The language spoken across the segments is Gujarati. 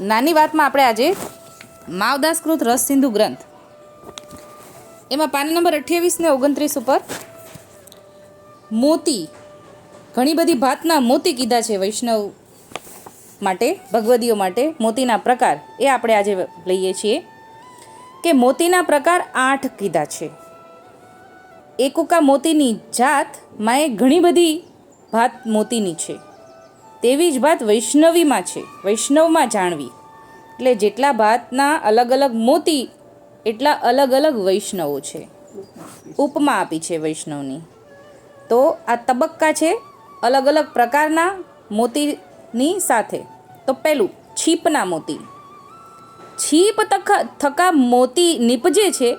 નાની વાતમાં આપણે આજે માવદાસકૃત રસ સિંધુ ગ્રંથ. એમાં પાન નંબર અઠ્યાવીસ ને ઓગણત્રીસ ઉપર મોતી, ઘણી બધી ભાતના મોતી કીધા છે વૈષ્ણવ માટે, ભગવદીઓ માટે મોતીના પ્રકાર એ આપણે આજે લઈએ છીએ કે મોતીના પ્રકાર આઠ કીધા છે. એકોકા મોતીની જાતમાં એ ઘણી બધી ભાત મોતીની છે. તેવી જ ભાત વૈષ્ણવીમાં છે. વૈષ્ણવમાં જાણવી. એટલે જેટલા ભાતના અલગ અલગ મોતી, એટલા અલગ અલગ વૈષ્ણવો છે. ઉપમા આપી છે વૈષ્ણવની. તો આ તબક્કા છે અલગ અલગ પ્રકારના મોતીની સાથે. તો પહેલું છીપના મોતી. છીપ તખા, થકા મોતી નીપજે છે,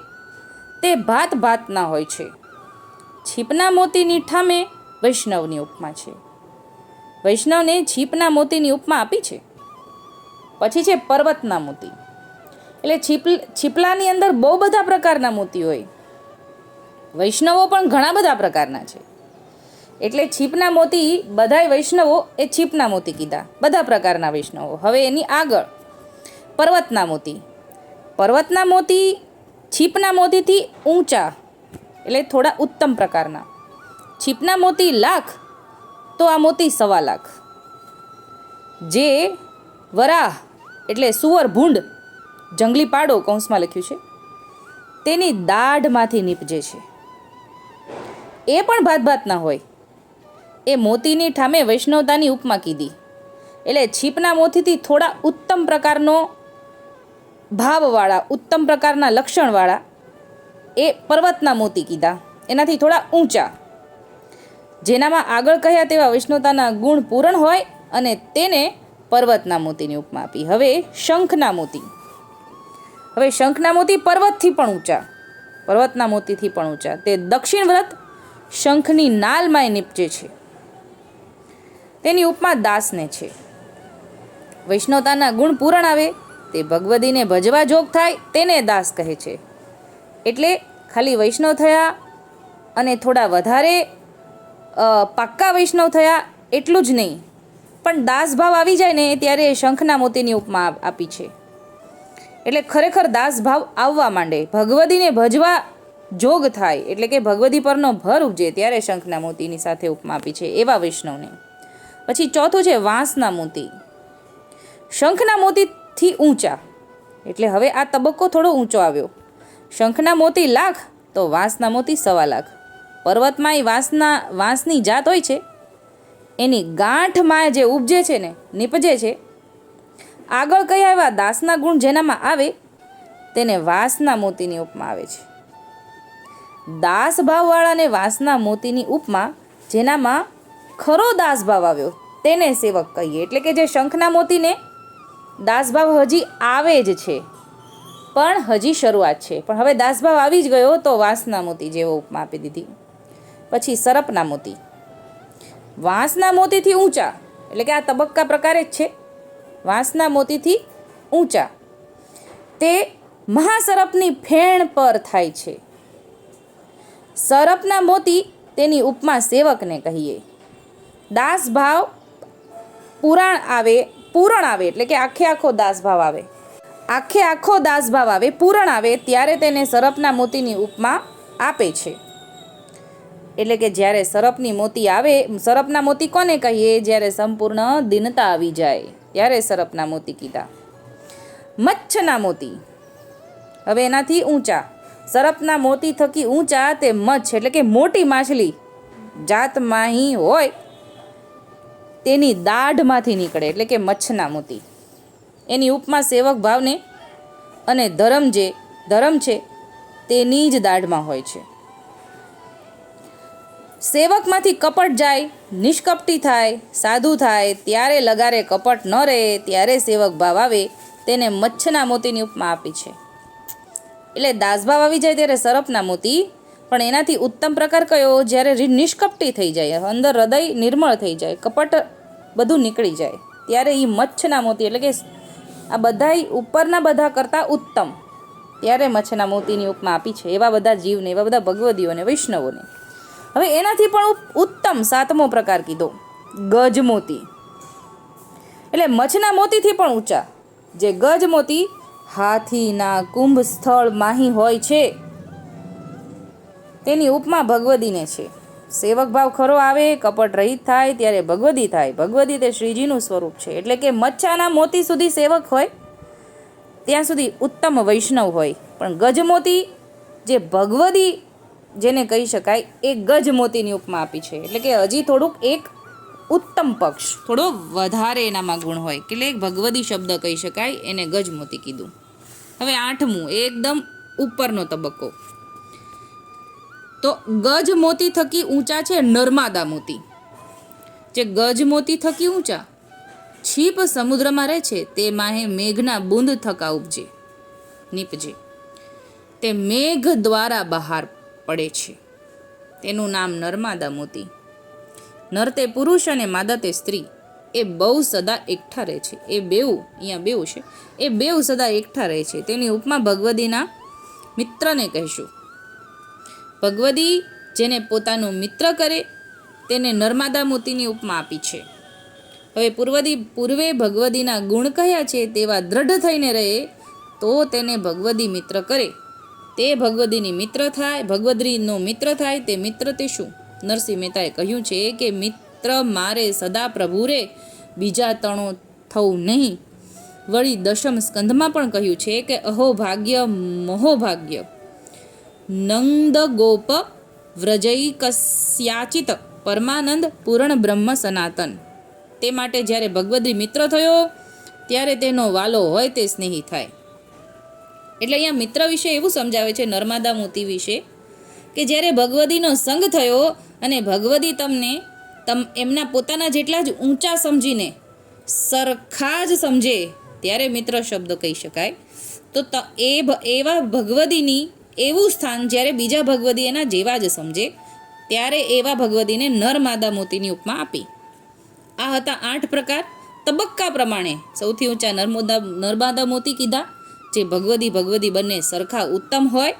તે ભાત ભાતના હોય છે. છીપના મોતીની ઠામે વૈષ્ણવની ઉપમા છે. વૈષ્ણવને છીપના મોતીની ઉપમા આપી છે. પછી છે પર્વતના મોતી. એટલે છીપ, છીપલાની અંદર બહુ બધા પ્રકારના મોતી હોય. વૈષ્ણવો પણ ઘણા બધા પ્રકારના છે. એટલે છીપના મોતી, બધાય વૈષ્ણવો એ છીપના મોતી કીધા. બધા પ્રકારના વૈષ્ણવો. હવે એની આગળ પર્વતના મોતી. પર્વતના મોતી છીપના મોતીથી ઊંચા. એટલે થોડા ઉત્તમ પ્રકારના. છીપના મોતી લાખ તો આ મોતી સવા લાખ. જે વરાહ એટલે સુવર ભૂંડ જંગલી પાડો કૌંસમાં લખ્યું છે, તેની દાઢમાંથી નીપજે છે. એ પણ ભાત ભાતના હોય. એ મોતીની ઠામે વૈષ્ણવતાની ઉપમા કીધી. એટલે છીપના મોતીથી થોડા ઉત્તમ પ્રકારનો ભાવવાળા, ઉત્તમ પ્રકારના લક્ષણવાળા એ પર્વતના મોતી કીધા. એનાથી થોડા ઊંચા. જેનામાં આગળ કહ્યા તેવા વૈષ્ણવતાના ગુણ પૂરણ હોય અને તેને પર્વતના મોતીની ઉપમા આપી. હવે શંખના મોતી હવે શંખના મોતી પર્વતથી પણ ઊંચા. પર્વતના મોતીથી પણ ઊંચા. તે દક્ષિણ વ્રત શંખની નાલમાંય નીપજે છે. તેની ઉપમા દાસને છે. વૈષ્ણવતાના ગુણ પૂરણ આવે, તે ભગવદીને ભજવા જોગ થાય, તેને દાસ કહે છે. એટલે ખાલી વૈષ્ણવ થયા અને થોડા વધારે પાક્કા વૈષ્ણવ થયા એટલું જ નહીં. પણ દાસભાવ આવી જાય ને ત્યારે એ શંખના મોતીની ઉપમા આપી છે. એટલે ખરેખર દાસભાવ આવવા માંડે. ભગવદીને ભજવા જોગ થાય, એટલે કે ભગવદી પરનો ભર ઉપજે ત્યારે શંખના મોતીની સાથે ઉપમા આપી છે, એવા વૈષ્ણવને. પછી ચોથું છે વાંસના મોતી. શંખના મોતીથી ઊંચા. એટલે હવે આ તબક્કો થોડો ઊંચો આવ્યો. શંખના મોતી લાખ, તો વાંસના મોતી સવા લાખ. પર્વતમાં એ વાંસના, વાંસની જાત હોય છે, એની ગાંઠમાં જે ઉપજે છે ને, નીપજે છે, આગળ કયા એવા દાસના ગુણ જેનામાં આવે, તેને વાસના મોતીની ઉપમા આવે છે. દાસ ભાવવાળાને વાસના મોતીની ઉપમા જેનામાં ખરો દાસભાવ આવ્યો, તેને સેવક કહીએ. એટલે કે જે શંખના મોતીને દાસભાવ હજી આવે જ છે, પણ હજી શરૂઆત છે. પણ હવે દાસભાવ આવી જ ગયો તો વાસના મોતી જેવો ઉપમા આપી દીધી. પછી સરપના મોતી. વાંસના મોતીથી ઊંચા, એટલે કે આ તબક્કા પ્રકારે જ છે. વાંસના મોતીથી ઊંચા. તે મહાસરપની ફેણ પર થાય છે. સરપના મોતી તેની ઉપમા સેવકને કહીએ. દાસ ભાવ પુરાણ આવે, પૂરણ આવે, એટલે કે આખે આખો દાસભાવ આવે. આખે આખો દાસભાવ આવે, પૂરણ આવે, ત્યારે તેને સરપના મોતીની ઉપમા આપે છે. એટલે કે જ્યારે સરપની મોતી આવે, સરપના મોતી કોને કહીએ? જ્યારે સંપૂર્ણ દિનતા આવી જાય, ત્યારે સરપના મોતી કીધા. મચ્છના મોતી. હવે એનાથી ઊંચા. સરપના મોતી થકી ઊંચા તે મચ્છ, એટલે કે મોટી માછલી. જાતમાંહી હોય, તેની દાઢમાંથી નીકળે, એટલે કે મચ્છના મોતી. એની ઉપમા સેવક ભાવને અને ધરમ જે, ધરમ છે, તેની જ દાઢમાં હોય છે. સેવકમાંથી કપટ જાય, નિષ્કપટી થાય, સાધુ થાય, ત્યારે લગારે કપટ ન રહે, ત્યારે સેવક ભાવ આવે, તેને મચ્છના મોતીની ઉપમા આપી છે. એટલે દાસભાવ આવી જાય ત્યારે સરપના મોતી, પણ એનાથી ઉત્તમ પ્રકાર કયો? જ્યારે નિષ્કપટી થઈ જાય, અંદર હૃદય નિર્મળ થઈ જાય, કપટ બધું નીકળી જાય, ત્યારે એ મચ્છના મોતી, એટલે કે આ બધાય ઉપરના બધા કરતાં ઉત્તમ. ત્યારે મચ્છના મોતીની ઉપમા આપી છે, એવા બધા જીવને, એવા બધા ભગવદીઓને, વૈષ્ણવોને. હવે એનાથી પણ ઉત્તમ સાતમો પ્રકાર કીધો. ગજમોતી એટલે મચ્છના મોતીથી પણ ઊંચા. જે ગજ મોતી હાથીના કુંભ સ્થળ માહી હોય છે. તેની ઉપમા ભગવદીને છે. સેવક ભાવ ખરો આવે, કપટ રહિત થાય, ત્યારે ભગવદી થાય. ભગવદી તે શ્રીજીનું સ્વરૂપ છે. એટલે કે મચ્છાના મોતી સુધી સેવક હોય, ત્યાં સુધી ઉત્તમ વૈષ્ણવ હોય. પણ ગજમોતી જે ભગવદી જેને કહી શકાય, એ ગજમોતીની ઉપમા આપી છે. એટલે કે હજી થોડુંક એક ઉત્તમ પક્ષ. થોડો વધારે એનામાં ગુણ હોય. એટલે એક ભગવદી શબ્દ કહી શકાય, એને ગજમોતી કીધું. હવે આઠમું, એ એકદમ ઉપરનો તબક્કો. તો ગજ મોતી થકી ઊંચા છે નર્માદા મોતી. જે ગજ મોતી થકી ઊંચા, છીપ સમુદ્રમાં રહે છે, તે માહે મેઘના બુંદ થકા ઉપજે, નીપજે. તે મેઘ દ્વારા બહાર પડે છે. તેનું નામ નર્માદા મોતી. નર પુરુષ અને માદા તે સ્ત્રી. એ બહુ સદા એકઠા રહે છે. એ બેઉ, અહીંયા બેઉ છે. એ બેઉ સદા એકઠા રહે છે. તેની ઉપમા ભગવદીના મિત્રને કહેશું. ભગવદી જેને પોતાનું મિત્ર કરે, તેને નર્મદા મોતીની ઉપમા આપી છે. હવે પૂર્વદી, પૂર્વે ભગવદીના ગુણ કયા છે તેવા દ્રઢ થઈને રહે, તો તેને ભગવદી મિત્ર કરે. તે ભગવદીની મિત્ર થાય ભગવદ્રીનો મિત્ર થાય, તે મિત્ર તે શું? નરસિંહ મહેતાએ કહ્યું છે કે, મિત્ર મારે સદા પ્રભુ રે બીજા તણો થવું નહીં. વળી દશમ સ્કંધમાં પણ કહ્યું છે કે, અહો ભાગ્ય, મોહો નંદ ગોપ વ્રજૈકસ્યાચિત પરમાનંદ પૂર્ણ બ્રહ્મ સનાતન. તે માટે જ્યારે ભગવદ્રી મિત્ર થયો, ત્યારે તેનો વાલો હોય તે સ્નેહી થાય. એટલે અહીંયા મિત્ર વિશે એવું સમજાવે છે નર્મદા મોતી વિશે કે જ્યારે ભગવદીનો સંગ થયો અને ભગવદી તમને તમ એમના પોતાના જેટલા જ ઊંચા સમજીને સરખા જ સમજે ત્યારે મિત્ર શબ્દ કહી શકાય. તો એ એવા ભગવદીની એવું સ્થાન જ્યારે બીજા ભગવદી એના જેવા જ સમજે, ત્યારે એવા ભગવદીને નરમાદા મોતીની ઉપમા આપી. આ હતા આઠ પ્રકાર. તબક્કા પ્રમાણે સૌથી ઊંચા નર્મદા નર્મદા મોતી કીધા. જે ભગવદી ભગવદી બંને સરખા ઉત્તમ હોય,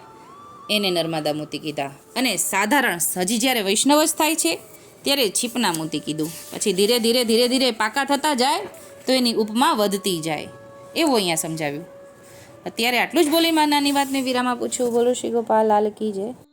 એને નર્મદા મૂતી કીધા. અને સાધારણ હજી જ્યારે વૈષ્ણવ જ થાય છે, ત્યારે છીપના મૂતી કીધું. પછી ધીરે ધીરે ધીરે ધીરે પાકા થતા જાય, તો એની ઉપમા વધતી જાય. એવું અહીંયા સમજાવ્યું. અત્યારે આટલું જ બોલી માનાની વાતને વિરામ આપું છું. બોલો શ્રી ગોપાલ, લાલ કી જય.